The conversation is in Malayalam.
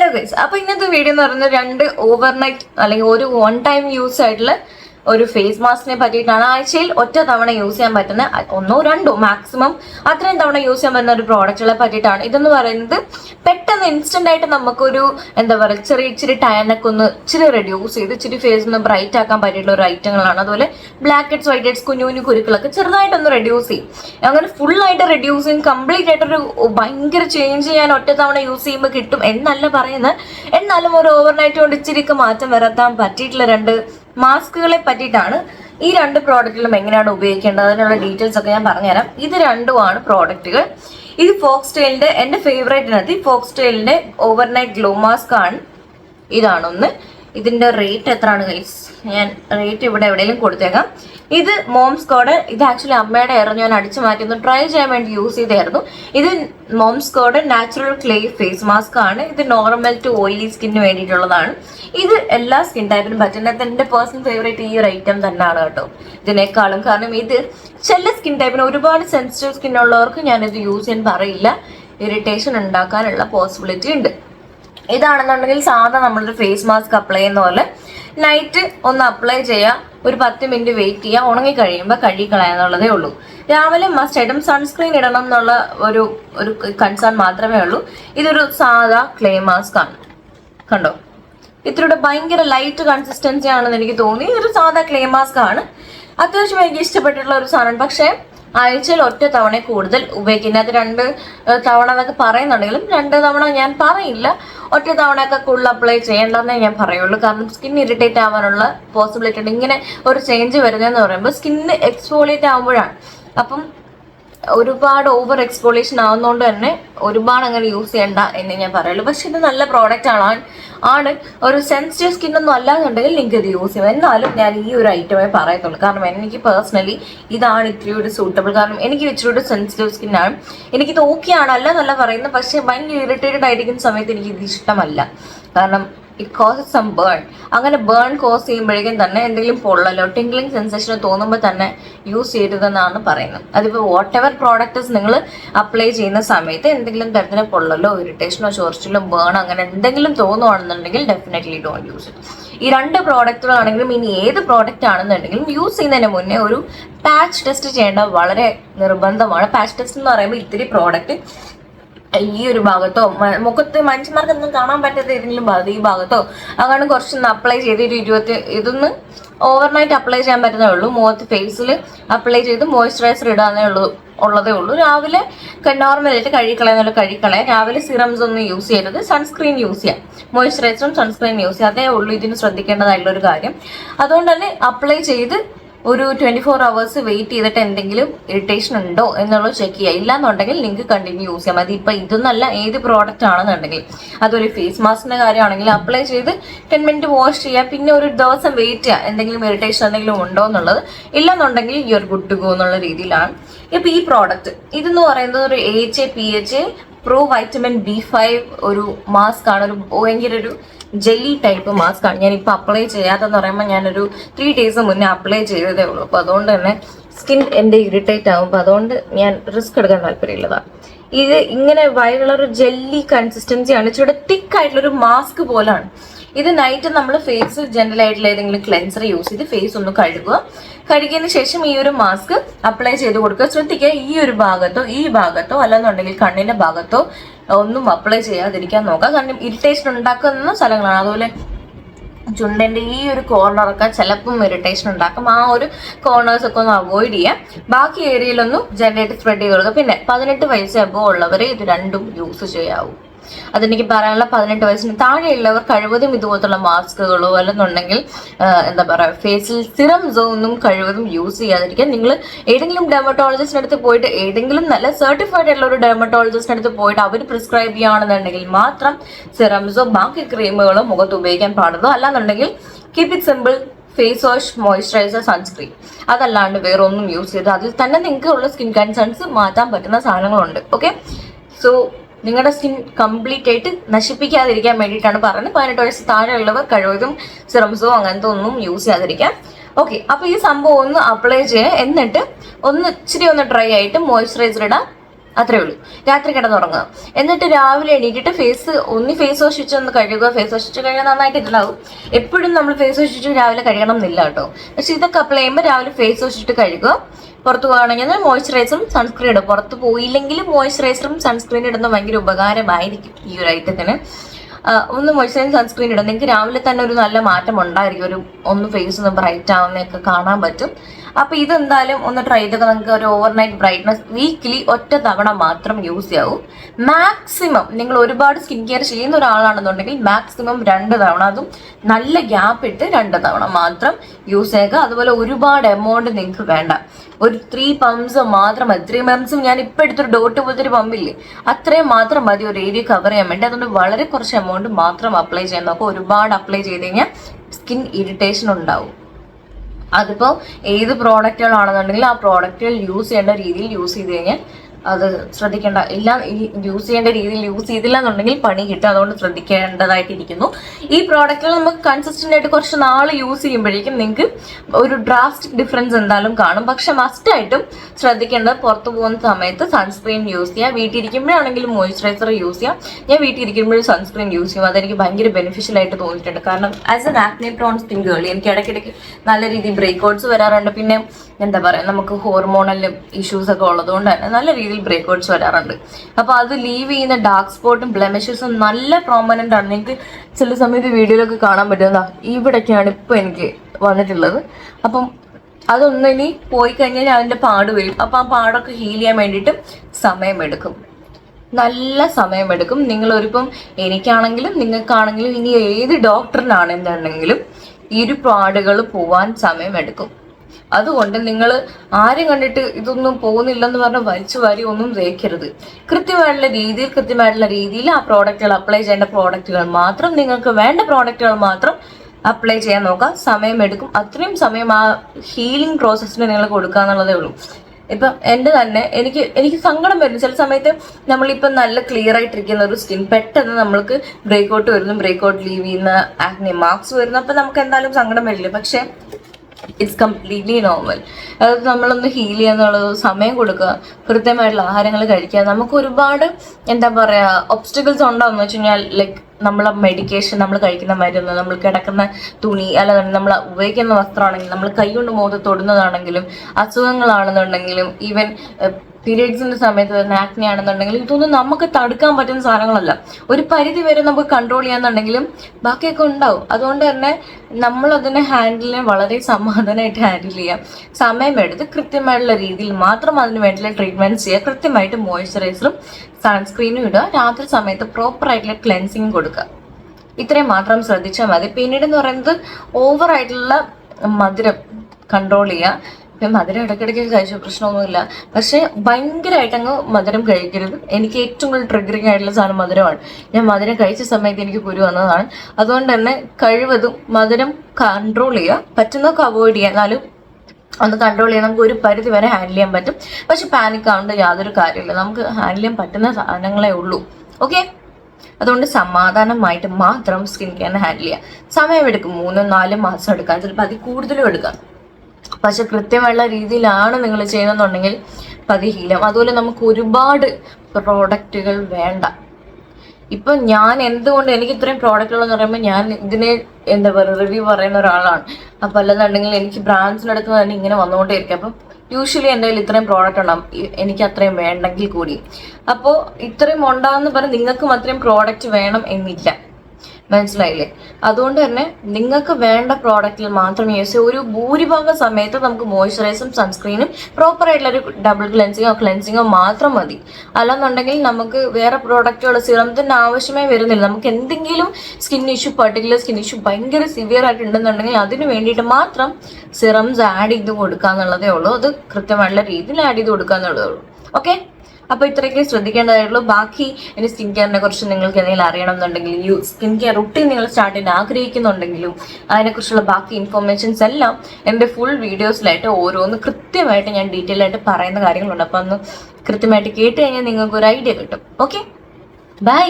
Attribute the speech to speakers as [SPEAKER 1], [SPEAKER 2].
[SPEAKER 1] ഹലോ ഗൈസ് അപ്പൊ ഇന്നത്തെ വീഡിയോ എന്ന് പറയുന്നത് രണ്ട് ഓവർനൈറ്റ് അല്ലെങ്കിൽ ഒരു വൺ ടൈം യൂസ് ആയിട്ടുള്ള ഒരു ഫേസ് മാസ്കിനെ പറ്റിയിട്ടാണ് ആഴ്ചയിൽ ഒറ്റ തവണ യൂസ് ചെയ്യാൻ പറ്റുന്ന ഒന്നോ രണ്ടോ മാക്സിമം അത്രയും തവണ യൂസ് ചെയ്യാൻ പറ്റുന്ന ഒരു പ്രോഡക്റ്റുകളെ പറ്റിയിട്ടാണ്. ഇതെന്ന് പറയുന്നത് പെട്ടെന്ന് ഇൻസ്റ്റന്റ് ആയിട്ട് നമുക്കൊരു എന്താ പറയുക ചെറിയ ഇച്ചിരി ടയനൊക്കെ ഒന്ന് ഇച്ചിരി റെഡ്യൂസ് ചെയ്ത് ഇച്ചിരി ഫേസ് ഒന്ന് ബ്രൈറ്റ് ആക്കാൻ പറ്റിയിട്ടുള്ള ഒരു ഐറ്റങ്ങളാണ് അതുപോലെ ബ്ലാക്ക് ഹെഡ്സ് വൈറ്റ് ഹെഡ്സ് കുഞ്ഞു കുഞ്ഞു കുരുക്കളൊക്കെ ചെറുതായിട്ടൊന്ന് റെഡ്യൂസ് ചെയ്യും. അങ്ങനെ ഫുൾ ആയിട്ട് റെഡ്യൂസ് ചെയ്യും. കംപ്ലീറ്റ് ആയിട്ടൊരു ഭയങ്കര ചേഞ്ച് ചെയ്യാൻ ഒറ്റ തവണ യൂസ് ചെയ്യുമ്പോൾ കിട്ടും എന്നല്ല പറയുന്നത്. എന്നാലും ഒരു ഓവർനൈറ്റ് കൊണ്ട് ഇച്ചിരിക്ക് മാറ്റം വരുത്താൻ പറ്റിയിട്ടുള്ള രണ്ട് മാസ്കുകളെ പറ്റിയിട്ടാണ് ഈ രണ്ട് പ്രോഡക്റ്റിലും എങ്ങനെയാണ് ഉപയോഗിക്കേണ്ടത് അതിനുള്ള ഡീറ്റെയിൽസ് ഒക്കെ ഞാൻ പറഞ്ഞുതരാം. ഇത് രണ്ടുമാണ് പ്രോഡക്റ്റുകൾ. ഇത് ഫോക്സ് ടെയിലിന്റെ എന്റെ ഫേവറേറ്റിനകത്ത് ഫോക്സ് ടെയിലിന്റെ ഓവർനൈറ്റ് ഗ്ലോ മാസ്ക് ആണ്. ഇതാണൊന്ന് ഇതിന്റെ റേറ്റ് എത്രയാണ് ഗൈസ് ഞാൻ റേറ്റ് ഇവിടെ എവിടെയെങ്കിലും കൊടുത്തേക്കാം. ഇത് മോംസ് കോഡ് ഇത് ആക്ച്വലി അമ്മയുടെ ആയിരുന്നു ഞാൻ അടിച്ചു മാറ്റി ട്രൈ ചെയ്യാൻ വേണ്ടി യൂസ് ചെയ്തായിരുന്നു. ഇത് mom's code natural clay face mask ആണ്. ഇത് നോർമൽ ടു ഓയിലി സ്കിന്നിന് വേണ്ടിയിട്ടുള്ളതാണ്. ഇത് എല്ലാ സ്കിൻ ടൈപ്പിനും പറ്റുന്നത് എന്റെ പേഴ്സണൽ ഫേവറേറ്റ് ഈ ഒരു ഐറ്റം തന്നെയാണ് കേട്ടോ. ഇതിനേക്കാളും കാരണം ഇത് ചില സ്കിൻ ടൈപ്പിന് ഒരുപാട് സെൻസിറ്റീവ് സ്കിന്നുള്ളവർക്ക് ഞാനിത് യൂസ് ചെയ്യാൻ പറയില്ല. ഇറിറ്റേഷൻ ഉണ്ടാക്കാനുള്ള പോസിബിലിറ്റി ഉണ്ട്. ഇതാണെന്നുണ്ടെങ്കിൽ സാധാ നമ്മളൊരു ഫേസ് മാസ്ക് അപ്ലൈ ചെയ്യുന്ന പോലെ നൈറ്റ് ഒന്ന് അപ്ലൈ ചെയ്യുക ഒരു പത്ത് മിനിറ്റ് വെയിറ്റ് ചെയ്യുക ഉണങ്ങി കഴിയുമ്പോൾ കഴുകിക്കളയാന്നുള്ളതേ ഉള്ളൂ. രാവിലെ മസ്റ്റ് ഐറ്റം സൺസ്ക്രീൻ ഇടണം എന്നുള്ള ഒരു ഒരു കൺസേൺ മാത്രമേ ഉള്ളൂ. ഇതൊരു സാധാ ക്ലേ മാസ്ക് ആണ്. കണ്ടോ? ഇത്രയുടെ ഭയങ്കര ലൈറ്റ് കൺസിസ്റ്റൻസി ആണെന്ന് എനിക്ക് തോന്നി. ഇതൊരു സാധാ ക്ലേ മാസ്ക് ആണ്. അത്യാവശ്യം എനിക്ക് ഇഷ്ടപ്പെട്ടിട്ടുള്ള ഒരു സാധനം. പക്ഷേ ആഴ്ചയിൽ ഒറ്റ തവണ കൂടുതൽ ഉപയോഗിക്കുന്നത്. അത് രണ്ട് തവണ എന്നൊക്കെ പറയുന്നുണ്ടെങ്കിലും രണ്ട് തവണ ഞാൻ പറയില്ല. ഒറ്റ തവണയൊക്കെ കൂടുതൽ അപ്ലൈ ചെയ്യേണ്ടെന്നേ ഞാൻ പറയുള്ളൂ. കാരണം സ്കിൻ ഇറിറ്റേറ്റ് ആവാനുള്ള പോസിബിലിറ്റി ഉണ്ട്. ഇങ്ങനെ ഒരു ചേഞ്ച് വരുന്നതെന്ന് പറയുമ്പോൾ സ്കിന്ന് എക്സ്ഫോളിയേറ്റ് ആകുമ്പോഴാണ് അപ്പം ഒരുപാട് ഓവർ എക്സ്പോളേഷൻ ആവുന്നതുകൊണ്ട് തന്നെ ഒരുപാട് അങ്ങനെ യൂസ് ചെയ്യണ്ട എന്ന് ഞാൻ പറയുള്ളൂ. പക്ഷെ ഇത് നല്ല പ്രോഡക്റ്റ് ആണ്. ആണ് ഒരു സെൻസിറ്റീവ് സ്കിൻ ഒന്നും അല്ലാന്നുണ്ടെങ്കിൽ നിങ്ങൾക്ക് ഇത് യൂസ് ചെയ്യാം. എന്നാലും ഞാൻ ഈ ഒരു ഐറ്റമേ പറയത്തുള്ളൂ. കാരണം എനിക്ക് പേഴ്സണലി ഇതാണ് ഇത്തിരി ഒരു സൂട്ടബിൾ കാരണം എനിക്ക് ഇച്ചിരി സെൻസിറ്റീവ് സ്കിന്നാണ് എനിക്കിത് ഓക്കെ ആണ് അല്ല എന്നല്ല പറയുന്നത്. പക്ഷെ ഭയങ്കര ഇറിറ്റേറ്റഡ് ആയിരിക്കുന്ന സമയത്ത് എനിക്ക് ഇത് ഇഷ്ടമല്ല. കാരണം ഇറ്റ് കോസസ് സം ബേൺ അങ്ങനെ ബേൺ കോസ് ചെയ്യുമ്പോഴേക്കും തന്നെ എന്തെങ്കിലും പൊള്ളലോ ടിംഗ്ലിംഗ് സെൻസേഷനോ തോന്നുമ്പോൾ തന്നെ യൂസ് ചെയ്തതെന്നാണ് പറയുന്നത്. അതിപ്പോൾ വാട്ട് എവർ പ്രോഡക്റ്റ്സ് നിങ്ങൾ അപ്ലൈ ചെയ്യുന്ന സമയത്ത് എന്തെങ്കിലും തരത്തിലെ പൊള്ളലോ ഇറിറ്റേഷനോ ചോർച്ചിലോ ബേൺ അങ്ങനെ എന്തെങ്കിലും തോന്നുവാണെന്നുണ്ടെങ്കിൽ ഡെഫിനറ്റ്ലി ഡോൺ യൂസ് ഇറ്റ് ഈ രണ്ട് പ്രോഡക്റ്റുകളാണെങ്കിലും ഇനി ഏത് പ്രോഡക്റ്റ് ആണെന്നുണ്ടെങ്കിലും യൂസ് ചെയ്യുന്നതിന് മുന്നേ ഒരു പാച്ച് ടെസ്റ്റ് ചെയ്യേണ്ട വളരെ നിർബന്ധമാണ്. പാച്ച് ടെസ്റ്റ് എന്ന് പറയുമ്പോൾ ഇത്തിരി പ്രോഡക്റ്റ് ഈ ഒരു ഭാഗത്തോ മുഖത്ത് മനുഷ്യന്മാർക്കൊന്നും കാണാൻ പറ്റാത്ത ഏതെങ്കിലും ഭാഗത്ത് ഈ ഭാഗത്തോ. അങ്ങനെ കുറച്ചൊന്ന് അപ്ലൈ ചെയ്ത് ഒരു ഇരുപത്തി ഇതൊന്ന് ഓവർനൈറ്റ് അപ്ലൈ ചെയ്യാൻ പറ്റുന്നേ ഉള്ളൂ. മുഖത്ത് ഫേസിൽ അപ്ലൈ ചെയ്ത് മോയ്സ്ചറൈസർ ഇടാന്നേ ഉള്ളൂ ഉള്ളതേ ഉള്ളൂ. രാവിലെ നോർമലായിട്ട് കഴുകിക്കളയുന്ന കഴുകിക്കളയാം രാവിലെ സിറംസ് ഒന്നും യൂസ് ചെയ്യരുത്. സൺസ്ക്രീൻ യൂസ് ചെയ്യാം. മോയ്സ്ചറൈസറും സൺസ്ക്രീൻ യൂസ് ചെയ്യാം. അതേ ഉള്ളൂ ഇതിന് ശ്രദ്ധിക്കേണ്ടതായിട്ടുള്ള ഒരു കാര്യം. അതുകൊണ്ട് തന്നെ അപ്ലൈ ചെയ്ത് ഒരു ട്വന്റി ഫോർ അവേഴ്സ് വെയിറ്റ് ചെയ്തിട്ട് എന്തെങ്കിലും ഇറിറ്റേഷൻ ഉണ്ടോ എന്നുള്ളത് ചെക്ക് ചെയ്യുക. ഇല്ലാന്നുണ്ടെങ്കിൽ നിങ്ങൾക്ക് കണ്ടിന്യൂ യൂസ് ചെയ്യാം. മതി ഇപ്പം ഇതൊന്നല്ല ഏത് പ്രോഡക്റ്റ് ആണെന്നുണ്ടെങ്കിൽ. അതൊരു ഫേസ് മാസ്കിന്റെ കാര്യമാണെങ്കിൽ അപ്ലൈ ചെയ്ത് ടെൻ മിനിറ്റ് വാഷ് ചെയ്യുക. പിന്നെ ഒരു ദിവസം വെയിറ്റ് ചെയ്യുക. എന്തെങ്കിലും ഇറിറ്റേഷൻ എന്തെങ്കിലും ഉണ്ടോ എന്നുള്ളത്. ഇല്ലെന്നുണ്ടെങ്കിൽ യു ഗുഡ് ടു ഗോ എന്നുള്ള രീതിയിലാണ്. ഇപ്പൊ ഈ പ്രോഡക്റ്റ് ഇതെന്ന് പറയുന്നത് ഒരു H A P H pro vitamin B five ഒരു മാസ്ക് ആണ്. ഒരു ഭയങ്കര ഒരു ജെല്ലി ടൈപ്പ് മാസ്ക് ആണ്. ഞാൻ ഇപ്പൊ അപ്ലൈ ചെയ്യാത്തെന്ന് പറയുമ്പോൾ ഞാനൊരു ത്രീ ഡേയ്സ് മുന്നേ അപ്ലൈ ചെയ്തതേ ഉള്ളൂ. അപ്പൊ അതുകൊണ്ട് തന്നെ സ്കിൻ എന്റെ ഇറിറ്റേറ്റ് ആകും അപ്പൊ അതുകൊണ്ട് ഞാൻ റിസ്ക് എടുക്കാൻ താല്പര്യമുള്ളതാണ് ഇത് ഇങ്ങനെ വയറുള്ള ഒരു ജെല്ലി കൺസിസ്റ്റൻസി ആണ്. ഇച്ചിരി തിക്ക് ആയിട്ടുള്ള ഒരു മാസ്ക് പോലാണ്. ഇത് നൈറ്റ് നമ്മൾ ഫേസ് ജനറൽ ആയിട്ടുള്ള ഏതെങ്കിലും ക്ലെൻസർ യൂസ് ചെയ്ത് ഫേസ് ഒന്ന് കഴുകുക. കഴുകിയതിന് ശേഷം ഈ ഒരു മാസ്ക് അപ്ലൈ ചെയ്ത് കൊടുക്കുക. ശ്രദ്ധിക്കുക ഈ ഒരു ഭാഗത്തോ ഈ ഭാഗത്തോ അല്ലെന്നുണ്ടെങ്കിൽ കണ്ണിന്റെ ഭാഗത്തോ ഒന്നും അപ്ലൈ ചെയ്യാതിരിക്കാൻ നോക്കുക. കാരണം ഇറിറ്റേഷൻ ഉണ്ടാക്കുന്ന സ്ഥലങ്ങളാണ്. അതുപോലെ ചുണ്ടിന്റെ ഈ ഒരു കോർണറൊക്കെ ചിലപ്പം ഇറിറ്റേഷൻ ഉണ്ടാക്കും. ആ ഒരു കോർണേഴ്സ് ഒക്കെ ഒന്ന് അവോയ്ഡ് ചെയ്യാം ബാക്കി ഏരിയയിലൊന്നും ജനറേറ്റ് സ്പ്രെഡ് ചെയ്ത് കൊടുക്കുക. പിന്നെ പതിനെട്ട് വയസ്സ് എബോ ഉള്ളവരെ ഇത് രണ്ടും യൂസ് ചെയ്യാവൂ. അതെനിക്ക് പറയാനുള്ള പതിനെട്ട് വയസ്സിന് താഴെയുള്ളവർ കഴിവതും ഇതുപോലത്തുള്ള മാസ്കുകളോ അല്ലെന്നുണ്ടെങ്കിൽ എന്താ പറയുക ഫേസിൽ സിറംസോ ഒന്നും കഴിവതും യൂസ് ചെയ്യാതിരിക്കുക നിങ്ങൾ ഏതെങ്കിലും ഡെർമറ്റോളജിസ്റ്റിന് അടുത്ത് പോയിട്ട് ഏതെങ്കിലും നല്ല സർട്ടിഫൈഡ് ആയിട്ടുള്ള ഒരു ഡെർമറ്റോളജിസ്റ്റിന് അടുത്ത് പോയിട്ട് അവർ പ്രിസ്ക്രൈബ് ചെയ്യുകയാണെന്നുണ്ടെങ്കിൽ മാത്രം സിറംസോ ബാക്കി ക്രീമുകളോ മുഖത്ത് ഉപയോഗിക്കാൻ പാടുള്ളൂ. അല്ലാന്നുണ്ടെങ്കിൽ keep it simple face wash moisturiser sunscreen അതല്ലാണ്ട് വേറെ ഒന്നും യൂസ് ചെയ്ത് അതിൽ തന്നെ നിങ്ങൾക്ക് ഉള്ള സ്കിൻ കൺസേൺസ് മാറ്റാൻ പറ്റുന്ന സാധനങ്ങളുണ്ട്. ഓക്കെ സോ നിങ്ങളുടെ സ്കിൻ കംപ്ലീറ്റ് ആയിട്ട് നശിപ്പിക്കാതിരിക്കാൻ വേണ്ടിയിട്ടാണ് പറയുന്നത്. പതിനെട്ട് വയസ്സ് താഴെയുള്ളവർ കഴിവതും സിറംസോ അങ്ങനത്തെ ഒന്നും യൂസ് ചെയ്യാതിരിക്കാം. ഓക്കെ അപ്പൊ ഈ സംഭവം ഒന്ന് അപ്ലൈ ചെയ്യുക എന്നിട്ട് ഒന്ന് ഇച്ചിരി ഒന്ന് ഡ്രൈ ആയിട്ട് മോയ്സ്ചറൈസർ ഇടാം. അത്രേ ഉള്ളൂ. രാത്രി കിടന്നുറങ്ങുക എന്നിട്ട് രാവിലെ എണീറ്റിട്ട് ഫേസ് ഒന്ന് ഫേസ് വാഷ് വെച്ച് ഒന്ന് കഴുകുക. ഫേസ് വാഷ് വെച്ച് കഴിഞ്ഞാൽ നന്നായിട്ട് ഇതിലാവും എപ്പോഴും നമ്മൾ ഫേസ് വാഷ് വെച്ച് രാവിലെ കഴുകണം എന്നില്ല കേട്ടോ. പക്ഷെ ഇതൊക്കെ അപ്ലൈ ചെയ്യുമ്പോൾ രാവിലെ ഫേസ് വാഷ് ഇട്ട് കഴുകുക. പുറത്ത് പോകുകയാണെങ്കിൽ മോയ്സ്ചറൈസറും സൺസ്ക്രീൻ ഇടും. പുറത്ത് പോയില്ലെങ്കിലും മോയ്സ്ചറൈസറും സൺസ്ക്രീൻ ഇടുന്നത് ഭയങ്കര ഉപകാരമായിരിക്കും ഈ ഒരു ഐറ്റത്തിന്. ഒന്ന് മോയ്സ്ചറൈസ് സൺസ്ക്രീൻ ഇടും നിങ്ങൾക്ക് രാവിലെ തന്നെ ഒരു നല്ല മാറ്റം ഉണ്ടായിരിക്കും. ഒരു ഒന്ന് ഫേസ് ഒന്ന് ബ്രൈറ്റ് ആവുന്നതൊക്കെ കാണാൻ പറ്റും. അപ്പൊ ഇതെന്തായാലും ഒന്ന് ട്രൈ ചെയ്തൊക്കെ നിങ്ങൾക്ക് ഒരു ഓവർനൈറ്റ് ബ്രൈറ്റ്നസ് വീക്ക്ലി ഒറ്റ തവണ മാത്രം യൂസ് ചെയ്യാവൂ. മാക്സിമം നിങ്ങൾ ഒരുപാട് സ്കിൻ കെയർ ചെയ്യുന്ന ഒരാളാണെന്നുണ്ടെങ്കിൽ മാക്സിമം രണ്ട് തവണ അതും നല്ല ഗ്യാപ്പ് ഇട്ട് രണ്ട് തവണ മാത്രം യൂസ് ചെയ്യുക. അതുപോലെ ഒരുപാട് എമൗണ്ട് നിങ്ങൾക്ക് വേണ്ട. ഒരു ത്രീ പംസ് മാത്രം മതി. ത്രീ പമ്പ്സും ഞാൻ ഇപ്പൊ എടുത്തൊരു ഡോട്ട് പോലത്തെ ഒരു പമ്പില്ലേ അത്രയും മാത്രം മതി ഒരു ഏരിയ കവർ ചെയ്യാൻ വേണ്ടി. അതുകൊണ്ട് വളരെ കുറച്ച് മാത്രം അപ്ലൈ ചെയ്യാൻ നോക്കുക ഒരുപാട് അപ്ലൈ ചെയ്ത് കഴിഞ്ഞാൽ സ്കിൻ ഇറിറ്റേഷൻ ഉണ്ടാവും. അതിപ്പോൾ ഏത് പ്രോഡക്റ്റുകളാണെന്നുണ്ടെങ്കിൽ ആ പ്രോഡക്റ്റുകൾ യൂസ് ചെയ്യേണ്ട രീതിയിൽ യൂസ് ചെയ്ത് കഴിഞ്ഞാൽ അത് ശ്രദ്ധിക്കേണ്ട. എല്ലാം യൂസ് ചെയ്യേണ്ട രീതിയിൽ യൂസ് ചെയ്തില്ല എന്നുണ്ടെങ്കിൽ പണി കിട്ടും. അതുകൊണ്ട് ശ്രദ്ധിക്കേണ്ടതായിട്ടിരിക്കുന്നു. ഈ പ്രോഡക്റ്റുകൾ നമുക്ക് കൺസിസ്റ്റന്റ് ആയിട്ട് കുറച്ച് നാൾ യൂസ് ചെയ്യുമ്പോഴേക്കും നിങ്ങൾക്ക് ഒരു ഡ്രാസ്റ്റിക് ഡിഫറൻസ് എന്തായാലും കാണും. പക്ഷെ മസ്റ്റായിട്ടും ശ്രദ്ധിക്കേണ്ടത് പുറത്തു പോകുന്ന സമയത്ത് സൺസ്ക്രീൻ യൂസ് ചെയ്യുക വീട്ടിലിരിക്കുമ്പോഴാണെങ്കിലും മോയ്സ്ചറൈസർ യൂസ് ചെയ്യാം. ഞാൻ വീട്ടിലിരിക്കുമ്പോഴും സൺസ്ക്രീൻ യൂസ് ചെയ്യും. അതെനിക്ക് ഭയങ്കര ബെനിഫിഷ്യൽ ആയിട്ട് തോന്നിയിട്ടുണ്ട്. കാരണം as an acne prone skin girl എനിക്ക് ഇടയ്ക്കിടയ്ക്ക് നല്ല രീതിയിൽ ബ്രേക്ക് ഔട്ട്സ് വരാറുണ്ട്. പിന്നെ എന്താ പറയുക നമുക്ക് ഹോർമോണൽ ഇഷ്യൂസ് ഒക്കെ ഉള്ളതുകൊണ്ട് തന്നെ നല്ല രീതിയിൽ ബ്രേക്ക് ഔട്ട്സ് വരാറുണ്ട്. അപ്പോൾ അത് ലീവ് ചെയ്യുന്ന ഡാർക്ക് സ്പോട്ടും ബ്ലെമിഷസും നല്ല പ്രോമനന്റ് ആണ്. നിങ്ങൾക്ക് ചില സമയത്ത് വീഡിയോയിലൊക്കെ കാണാൻ പറ്റുന്ന ഇവിടൊക്കെയാണ് ഇപ്പോൾ എനിക്ക് വന്നിട്ടുള്ളത്. അപ്പം അതൊന്നും ഇനി പോയി കഴിഞ്ഞാൽ അതിന്റെ പാട് വരും. അപ്പം ആ പാടൊക്കെ ഹീൽ ചെയ്യാൻ വേണ്ടിയിട്ട് സമയമെടുക്കും. നല്ല സമയമെടുക്കും. നിങ്ങൾ ഒരിപ്പം എനിക്കാണെങ്കിലും നിങ്ങൾക്കാണെങ്കിലും ഇനി ഏത് ഡോക്ടറിനാണെന്നുണ്ടെങ്കിലും ഈ പാടുകൾ പോവാൻ സമയമെടുക്കും. അതുകൊണ്ട് നിങ്ങൾ ആരും കണ്ടിട്ട് ഇതൊന്നും പോകുന്നില്ലെന്ന് പറഞ്ഞ് വലിച്ചു വാരി ഒന്നും തേക്കരുത്. കൃത്യമായിട്ടുള്ള രീതിയിൽ കൃത്യമായിട്ടുള്ള രീതിയിൽ ആ പ്രോഡക്റ്റുകൾ അപ്ലൈ ചെയ്യേണ്ട പ്രോഡക്റ്റുകൾ മാത്രം നിങ്ങൾക്ക് വേണ്ട പ്രോഡക്റ്റുകൾ മാത്രം അപ്ലൈ ചെയ്യാൻ നോക്കാം സമയമെടുക്കും. അത്രയും സമയം ആ ഹീലിംഗ് പ്രോസസ്സിന് നിങ്ങൾ കൊടുക്കുക എന്നുള്ളതേ ഉള്ളൂ. ഇപ്പം എന്റെ തന്നെ എനിക്ക് എനിക്ക് സങ്കടം വരുന്നു. ചില സമയത്ത് നമ്മളിപ്പം നല്ല ക്ലിയർ ആയിട്ടിരിക്കുന്ന ഒരു സ്കിൻ പെട്ടെന്ന് നമ്മൾക്ക് ബ്രേക്ക് ഔട്ട് വരുന്നു. ബ്രേക്ക് ഔട്ട് ലീവ് ചെയ്യുന്ന ആക്നെ മാർക്സ് വരുന്നു. അപ്പം നമുക്ക് എന്തായാലും സങ്കടം വരില്ല. പക്ഷേ ഇറ്റ്സ് കംപ്ലീറ്റ്ലി നോർമൽ അതായത് നമ്മളൊന്ന് ഹീൽ ചെയ്യുക എന്നുള്ളത് സമയം കൊടുക്കുക. കൃത്യമായിട്ടുള്ള ആഹാരങ്ങൾ കഴിക്കുക. നമുക്ക് ഒരുപാട് എന്താ പറയുക ഒബ്സ്റ്റക്കിൾസ് ഉണ്ടാവുമെന്ന് വെച്ച് കഴിഞ്ഞാൽ ലൈക്ക് നമ്മളെ മെഡിക്കേഷൻ നമ്മൾ കഴിക്കുന്ന മരുന്ന് നമ്മൾ കിടക്കുന്ന തുണി അല്ലാതെ നമ്മൾ ഉപയോഗിക്കുന്ന വസ്ത്രമാണെങ്കിലും നമ്മൾ കൈ കൊണ്ട് മുഖത്ത് തൊടുന്നതാണെങ്കിലും അസുഖങ്ങളാണെന്നുണ്ടെങ്കിലും ഈവൻ പീരിയഡ്സിന്റെ സമയത്ത് വരുന്ന ആക്നി ആണെന്നുണ്ടെങ്കിൽ ഇതൊന്നും നമുക്ക് തടുക്കാൻ പറ്റുന്ന സാധനങ്ങളല്ല. ഒരു പരിധി വരെ നമുക്ക് കൺട്രോൾ ചെയ്യാന്നുണ്ടെങ്കിലും ബാക്കിയൊക്കെ ഉണ്ടാവും. അതുകൊണ്ട് തന്നെ നമ്മൾ അതിനെ ഹാൻഡിൽ ചെയ്യാൻ വളരെ സമാധാനമായിട്ട് ഹാൻഡിൽ ചെയ്യാം. സമയമെടുത്ത് കൃത്യമായിട്ടുള്ള രീതിയിൽ മാത്രം അതിന് വേണ്ടിയുള്ള ട്രീറ്റ്മെന്റ്സ് ചെയ്യുക. കൃത്യമായിട്ട് മോയ്സ്ചറൈസറും സൺസ്ക്രീനും ഇടുക. രാത്രി സമയത്ത് പ്രോപ്പർ ആയിട്ടുള്ള ക്ലെൻസിങ് കൊടുക്കുക. ഇത്രയും മാത്രം ശ്രദ്ധിച്ചാൽ മതി. പിന്നീട് എന്ന് പറയുന്നത് ഓവറായിട്ടുള്ള മധുരം കൺട്രോൾ ചെയ്യുക. ഇപ്പം മധുരം ഇടയ്ക്കിടയ്ക്ക് കഴിച്ച പ്രശ്നമൊന്നുമില്ല. പക്ഷേ ഭയങ്കരമായിട്ട് അങ്ങ് മധുരം കഴിക്കരുത്. എനിക്ക് ഏറ്റവും കൂടുതൽ ട്രിഗറിങ് ആയിട്ടുള്ള സാധനം മധുരമാണ്. ഞാൻ മധുരം കഴിച്ച സമയത്ത് എനിക്ക് കുരു വന്നതാണ്. അതുകൊണ്ട് തന്നെ കഴിവതും മധുരം കൺട്രോൾ ചെയ്യുക. പറ്റുന്നതൊക്കെ അവോയ്ഡ് ചെയ്യുക. എന്നാലും ഒന്ന് കൺട്രോൾ ചെയ്യാൻ നമുക്ക് ഒരു പരിധി വരെ ഹാൻഡിൽ ചെയ്യാൻ പറ്റും. പക്ഷെ പാനിക് ആവേണ്ട യാതൊരു കാര്യമില്ല. നമുക്ക് ഹാൻഡിൽ ചെയ്യാൻ പറ്റുന്ന സാധനങ്ങളെ ഉള്ളൂ. ഓക്കെ അതുകൊണ്ട് സമാധാനമായിട്ട് മാത്രം സ്കിൻ കെയറിനെ ഹാൻഡിൽ ചെയ്യാം സമയമെടുക്കും. മൂന്നും നാലും മാസം എടുക്കാം. ചിലപ്പോൾ അതിൽ കൂടുതലും എടുക്കാം. പക്ഷെ കൃത്യമുള്ള രീതിയിലാണ് നിങ്ങൾ ചെയ്യുന്നതെന്നുണ്ടെങ്കിൽ പതിഹീലം അതുപോലെ നമുക്ക് ഒരുപാട് പ്രോഡക്റ്റുകൾ വേണ്ട. ഇപ്പൊ ഞാൻ എന്തുകൊണ്ട് എനിക്ക് ഇത്രയും പ്രോഡക്റ്റുകൾ എന്ന് പറയുമ്പോൾ ഞാൻ ഇതിനെ എന്താ പറയുക റിവ്യൂ പറയുന്ന ഒരാളാണ്. അപ്പൊ അല്ലെന്നുണ്ടെങ്കിൽ എനിക്ക് ബ്രാൻഡ്സിനടുത്ത് തന്നെ ഇങ്ങനെ വന്നുകൊണ്ടേയിരിക്കും. അപ്പം യൂഷ്വലി എന്റെ കയ്യിൽ ഇത്രയും പ്രോഡക്റ്റ് ഉണ്ടാവും. എനിക്ക് അത്രയും വേണ്ടെങ്കിൽ കൂടി. അപ്പോൾ ഇത്രയും ഉണ്ടാകുന്ന പറഞ്ഞ് നിങ്ങൾക്കും അത്രയും പ്രോഡക്റ്റ് വേണം എന്നില്ല. മനസ്സിലായില്ലേ? അതുകൊണ്ട് തന്നെ നിങ്ങൾക്ക് വേണ്ട പ്രോഡക്റ്റിൽ മാത്രം യൂസ് ചെയ്യുക ഒരു ഭൂരിഭാഗം സമയത്ത് നമുക്ക് മോയ്സ്ചറൈസും സൺസ്ക്രീനും പ്രോപ്പർ ആയിട്ടുള്ള ഒരു ഡബിൾ ക്ലെൻസിങ്ങോ ക്ലെൻസിങ്ങോ മാത്രം മതി. അല്ലെന്നുണ്ടെങ്കിൽ നമുക്ക് വേറെ പ്രോഡക്റ്റുകൾ സിറംത്തിന്റെ ആവശ്യമായി വരുന്നില്ല. നമുക്ക് എന്തെങ്കിലും skin issue particular skin issue ഭയങ്കര സിവിയർ ആയിട്ടുണ്ടെന്നുണ്ടെങ്കിൽ അതിന് വേണ്ടിയിട്ട് മാത്രം സിറംസ് ആഡ് ചെയ്ത് കൊടുക്കുക എന്നുള്ളതേ ഉള്ളൂ. അത് കൃത്യമായിട്ടുള്ള രീതിയിൽ ആഡ് ചെയ്ത് കൊടുക്കുക എന്നുള്ളതേ ഉള്ളൂ. ഓക്കെ അപ്പൊ ഇത്രയൊക്കെ ശ്രദ്ധിക്കേണ്ടതായിട്ടുള്ളൂ. ബാക്കി ഇനി സ്കിൻ കെയറിനെ കുറിച്ച് നിങ്ങൾക്ക് എന്തെങ്കിലും അറിയണം എന്നുണ്ടെങ്കിൽ യു സ്കിൻ കെയർ റുട്ടീൻ നിങ്ങൾ സ്റ്റാർട്ട് ചെയ്യാൻ ആഗ്രഹിക്കുന്നുണ്ടെങ്കിലും അതിനെക്കുറിച്ചുള്ള ബാക്കി ഇൻഫർമേഷൻസ് എല്ലാം എന്റെ ഫുൾ വീഡിയോസിലായിട്ട് ഓരോന്ന് കൃത്യമായിട്ട് ഞാൻ ഡീറ്റെയിൽ ആയിട്ട് പറയുന്ന കാര്യങ്ങളുണ്ട്. അപ്പോൾ ഒന്ന് കൃത്യമായിട്ട് കേട്ട് കഴിഞ്ഞാൽ നിങ്ങൾക്ക് ഒരു ഐഡിയ കിട്ടും. Okay bye